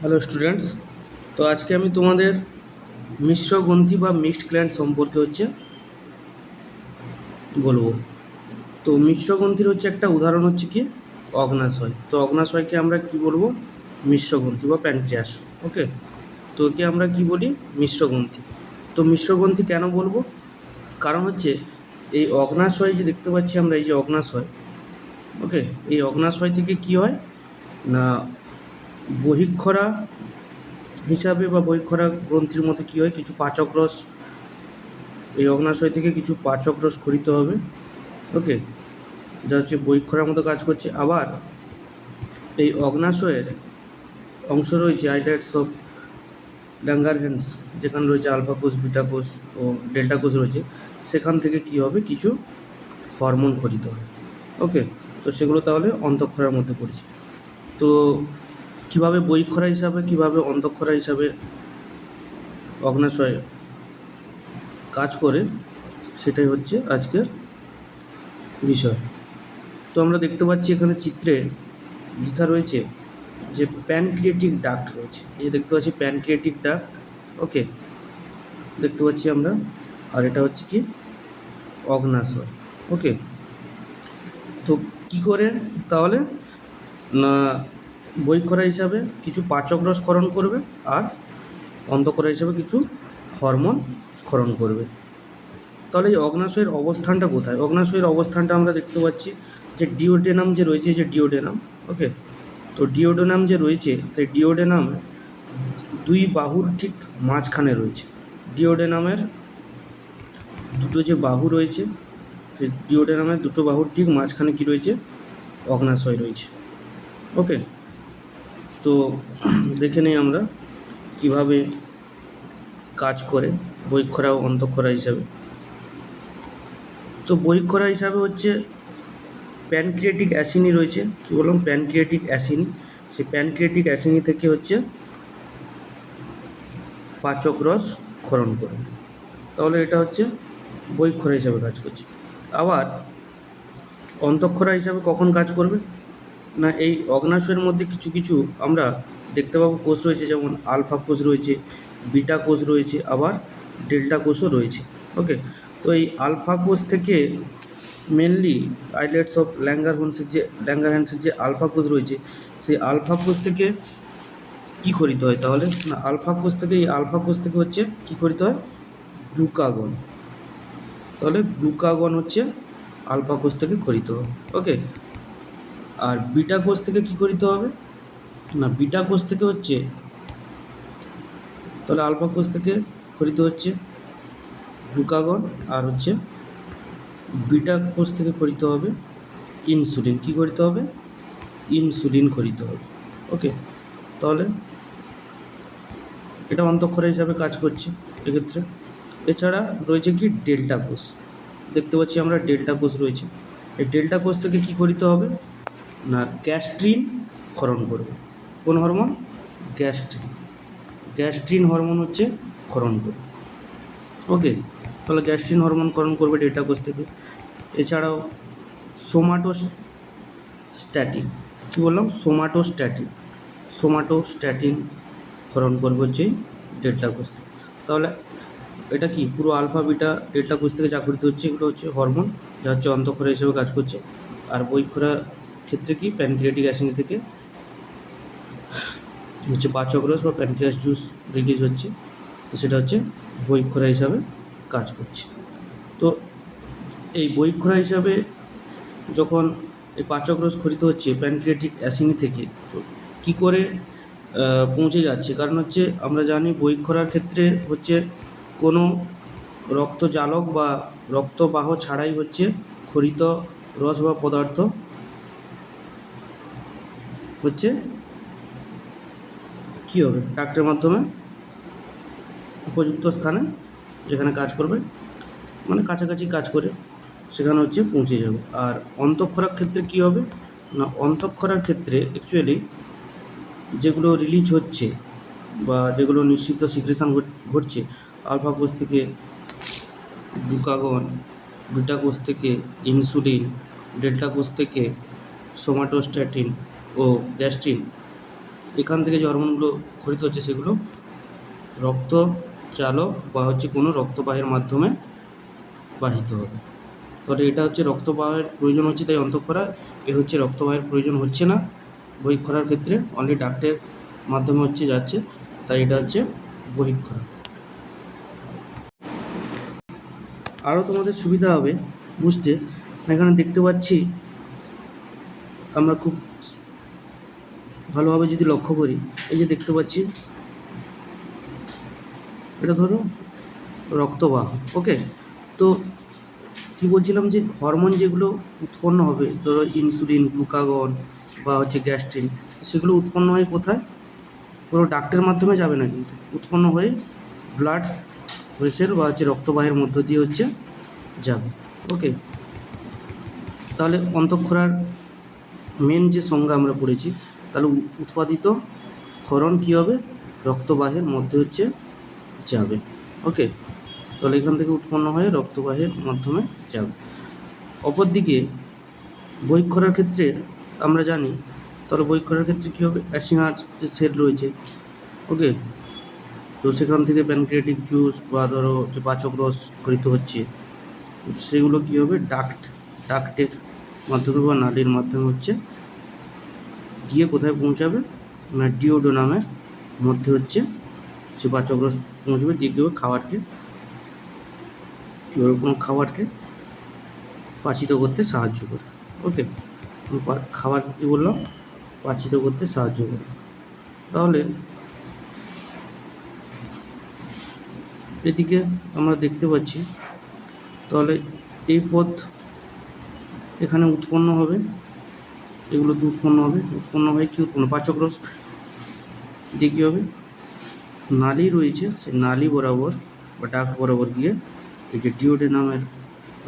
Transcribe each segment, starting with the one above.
Hello students তো আজকে আমি তোমাদের মিশ্র গ্রন্থি বা মিক্সড গ্ল্যান্ড সম্পর্কে হচ্ছে বলব। তো মিশ্র গ্রন্থির হচ্ছে একটা উদাহরণ হচ্ছে কি? অগ্নাশয়। তো অগ্নাশয়কে আমরা কি বলব? মিশ্র গ্রন্থি বা প্যানক্রিয়াস। ওকে? তো একে আমরা কি বলি? মিশ্র গ্রন্থি। তো মিশ্র গ্রন্থি কেন বলব? কারণ হচ্ছে এই অগ্নাশয় যে দেখতে পাচ্ছি আমরা, এই যে অগ্নাশয়, ওকে? এই অগ্নাশয় থেকে কি হয়? না বহিক্ষরা হিসাবে বা বহিক্ষরা গ্রন্থির মধ্যে কী হয়? কিছু পাচক রস, এই অগ্নাশয় থেকে কিছু পাচক রস খরিত হবে। ওকে? যা হচ্ছে বহিক্ষরার মতো কাজ করছে। আবার এই অগ্নাশয়ের অংশ রয়েছে আইলাইটস অফ ডাঙ্গার হ্যান্ডস যেখানে রয়েছে আলফা কোষ, বিটা কোষ ও ডেল্টা কোষ রয়েছে। সেখান থেকে কী হবে? কিছু হরমোন খরিত হবে। ওকে? তো সেগুলো তাহলে অন্তঃক্ষরার মধ্যে পড়েছে। তো কীভাবে বইক্ষরা হিসাবে, কীভাবে অন্তঃক্ষরা হিসাবে অগ্নাশয় কাজ করে, সেটাই হচ্ছে আজকের বিষয়। তো আমরা দেখতে পাচ্ছি এখানে চিত্রে লেখা রয়েছে যে প্যানক্রিয়েটিক ডাক্ট রয়েছে। এই যে দেখতে পাচ্ছি প্যানক্রিয়েটিক ডাক্ট, ওকে। দেখতে পাচ্ছি আমরা, আর এটা হচ্ছে কি? অগ্নাশয়, ওকে। তো কি করে তাহলে? না বইক্ষরা হিসাবে কিছু পাচক রস ক্ষরণ করবে আর অন্তঃক্ষরা হিসাবে কিছু হরমোন ক্ষরণ করবে। তাহলে এই অগ্নাশয়ের অবস্থানটা কোথায়? অগ্নাশয়ের অবস্থানটা আমরা দেখতে পাচ্ছি যে ডিওডেনাম যে রয়েছে, যে ডিওডেনাম, ওকে? তো ডিওডেনাম যে রয়েছে, সেই ডিওডেনাম দুই বাহুর ঠিক মাঝখানে রয়েছে। ডিওডেনামের দুটো যে বাহু রয়েছে, সেই ডিওডেনামের দুটো বাহুর ঠিক মাঝখানে কি রয়েছে? অগ্নাশয় রয়েছে। ওকে? তো দেখে নিই আমরা কীভাবে কাজ করে বৈক্ষরা ও অন্তঃক্ষরা হিসাবে। তো বৈক্ষরা হিসাবে হচ্ছে প্যানক্রিয়েটিক অ্যাসিনি রয়েছে। কী বললাম? Pancreatic acini. সেই প্যানক্রিয়েটিক অ্যাসিনি থেকে হচ্ছে পাচক রস ক্ষরণ করবে তাহলে এটা হচ্ছে বৈক্ষরা হিসাবে কাজ করছে। আবার অন্তঃক্ষরা হিসাবে কখন কাজ করবে? না, এই অগ্নাশয়ের মধ্যে কিছু কিছু আমরা দেখতে পাবো কোষ রয়েছে, যেমন আলফা কোষ রয়েছে, বিটা কোষ রয়েছে, আবার ডেল্টা কোষও রয়েছে, ওকে? তো এই আলফা কোষ থেকে মেনলি আইলেটস অফ ল্যাঙ্গার হোন্সের যে ল্যাঙ্গার হ্যান্ডসের যে আলফা কোষ রয়েছে, সেই আলফা কোষ থেকে কী করিতে হয় তাহলে? না, আলফা কোষ থেকে, এই আলফা কোষ থেকে হচ্ছে কী করিতে হয়? গ্লুকাগন। তাহলে গ্লুকাগন হচ্ছে আলফা কোষ থেকে খরিত হবে ওকে? আর বিটা কোষ থেকে কী করিতে হবে? না, বিটা কোষ থেকে হচ্ছে, তাহলে আলফা কোষ থেকে খরিত হচ্ছে গ্লুকাগন আর হচ্ছে বিটা কোষ থেকে খরিত হবে ইনসুলিন। কী করিতে হবে? ইনসুলিন খরিত হবে। ওকে তাহলে এটা অন্তঃক্ষরা হিসাবে কাজ করছে এক্ষেত্রে। এছাড়া রয়েছে কি? ডেল্টা কোষ। দেখতে পাচ্ছি আমরা ডেল্টা কোষ রয়েছে। এই ডেল্টা কোষ থেকে কী করিতে হবে? না, গ্যাস্ট্রিন ক্ষরণ করবে। কোন হরমোন? গ্যাস্ট্রিন। গ্যাস্ট্রিন হরমোন হচ্ছে ক্ষরণ করবে। ওকে তাহলে গ্যাস্ট্রিন হরমোন ক্ষরণ করবে ডেটা কোষ থেকে। এছাড়াও সোমাটো স্ট্যাটিন কী বললাম? সোমাটো স্ট্যাটিন সোমাটো স্ট্যাটিন ক্ষরণ করবে হচ্ছে ডেল্টা কোষ থেকে। তাহলে এটা কি? পুরো আলফা, বিটা ডেল্টা কোষ থেকে যা করিতে হচ্ছে, এগুলো হচ্ছে হরমোন, যা হচ্ছে অন্তঃক্ষরা হিসেবে কাজ করছে। আর বৈক্ষরা ক্ষেত্রে কি? প্যানক্রিয়াটিক অ্যাসিড থেকে। হচ্ছে পাচক রস বা প্যানক্রিয়াস জুস রিলিজ হচ্ছে। তো সেটা হচ্ছে বৈক্ষরা হিসাবে কাজ করছে। তো এই বৈক্ষরা হিসাবে যখন এই পাচক রস খরিত হচ্ছে প্যানক্রিয়াটিক অ্যাসিনি থেকে, তো কী করে পৌঁছে যাচ্ছে? কারণ হচ্ছে আমরা জানি বৈক্ষরার ক্ষেত্রে হচ্ছে কোনো রক্তজালক বা রক্তবাহ ছাড়াই হচ্ছে খরিত রস বা পদার্থ কী হবে? ট্রাক্টের মাধ্যমে উপযুক্ত স্থানে যেখানে কাজ করবে মানে কাছাকাছি কাজ করে সেখানে হচ্ছে পৌঁছে যাবে। আর অন্তঃক্ষরার ক্ষেত্রে কী হবে? না, অন্তঃক্ষরার ক্ষেত্রে অ্যাকচুয়ালি যেগুলো রিলিজ হচ্ছে বা যেগুলো নিশ্চিত সিক্রেশন ঘটছে আলফা কোষ থেকে গ্লুকাগন বিটা কোষ থেকে ইনসুলিন ডেল্টা কোষ থেকে সোমাটোস্ট্যাটিন ও গ্যাস্ট্রিন, এখান থেকে যে হরমোনগুলো খরিত হচ্ছে সেগুলো রক্ত চালক বা হচ্ছে কোনো রক্তবাহের মাধ্যমে বাহিত হবে। তাহলে এটা হচ্ছে রক্তবাহের প্রয়োজন হচ্ছে তাই অন্তঃক্ষরা, এর হচ্ছে রক্তবাহের প্রয়োজন হচ্ছে না। বহিক্ষরার ক্ষেত্রে অনলি ডাক্টের মাধ্যমে হচ্ছে যাচ্ছে, তাই এটা হচ্ছে বহিক্ষরা। আরও তোমাদের সুবিধা হবে বুঝতে। এখানে দেখতে পাচ্ছি আমরা খুব ভালোভাবে যদি লক্ষ্য করি, এই যে দেখতে পাচ্ছি, এটা ধরো রক্তবাহ ওকে তো কি বলছিলাম যে হরমোন যেগুলো উৎপন্ন হবে, ধরো ইনসুলিন গ্লুকাগন বা হচ্ছে গ্যাস্ট্রিন সেগুলো উৎপন্ন হয় কোথায়? কোনো ডাক্টের মাধ্যমে যাবে না কিন্তু, উৎপন্ন হয়ে ব্লাড ভেসেল বা হচ্ছে রক্তবাহের মধ্য দিয়ে হচ্ছে যাবে ওকে তাহলে অন্তঃক্ষরার মেন যে সংজ্ঞা আমরা পড়েছি তাহলে উৎপাদিত ক্ষরণ কী হবে? রক্তবাহের মধ্যে হচ্ছে যাবে। ওকে তাহলে এখান থেকে উৎপন্ন হয়ে রক্তবাহের মাধ্যমে যাবে। অপরদিকে বৈক্ষরার ক্ষেত্রে আমরা জানি, তাহলে বৈক্ষরার ক্ষেত্রে কী হবে? অ্যাসিনার যে সেল রয়েছে। ওকে তো সেখান থেকে প্যানক্রিয়াটিক জুস বা ধরো যে পাচক রস খরিত হচ্ছে সেগুলো কী হবে? ডাক্ট ডাক্টের মাধ্যমে বা নালীর মাধ্যমে হচ্ছে গিয়ে কোথায় পৌঁছাবে? না ডিওডোনামের মধ্যে হচ্ছে সে পাচক পৌঁছবে দিয়ে কী খাবারকে কী হবে কোনো খাবারকে পাচিত করতে সাহায্য করে। ওকে খাবার কী বললাম? পাচিত করতে সাহায্য করে। তাহলে এদিকে আমরা দেখতে পাচ্ছি, তাহলে এই পথ এখানে উৎপন্ন হবে। এগুলোতে উৎপন্ন হবে, উৎপন্ন হয়ে কী উৎপন্ন? পাচক রস। দিয়ে কী হবে? নালী রয়েছে, সেই নালী বরাবর বা ডাক বরাবর গিয়ে এই যে ডিওডেনামের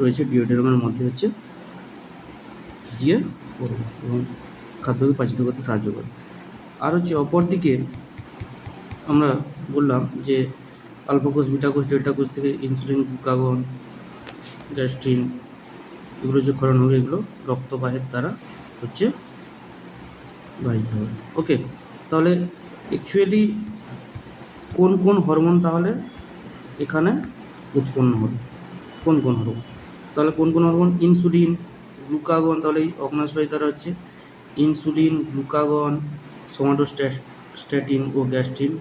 রয়েছে, ডিওডেনামের মধ্যে হচ্ছে গিয়ে পড়বে এবং খাদ্যকে পাচিত করতে সাহায্য করে। আর হচ্ছে অপর দিকে আমরা বললাম যে আলফা কোষ বিটা কোষ ডেল্টা কোষ থেকে ইনসুলিন, গ্লুকাগন, গ্যাস্ট্রিন, এগুলো যে ক্ষরণ হবে, এগুলো রক্তবাহের দ্বারা হচ্ছে বাহিত হবে। ওকে তাহলে অ্যাকচুয়ালি কোন কোন হরমোন তাহলে এখানে উৎপন্ন হবে? কোন কোন হরমোন তাহলে কোন কোন হরমোন ইনসুলিন গ্লুকাগন তাহলে এই অগ্নাশয় দ্বারা হচ্ছে ইনসুলিন গ্লুকাগন সোমাটোস্ট্যাটিন ও গ্যাস্ট্রিন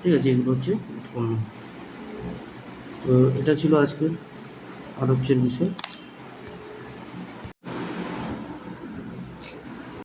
ঠিক আছে? এগুলো হচ্ছে উৎপন্ন। তো এটা ছিল আজকের আলোচ্যের বিষয়।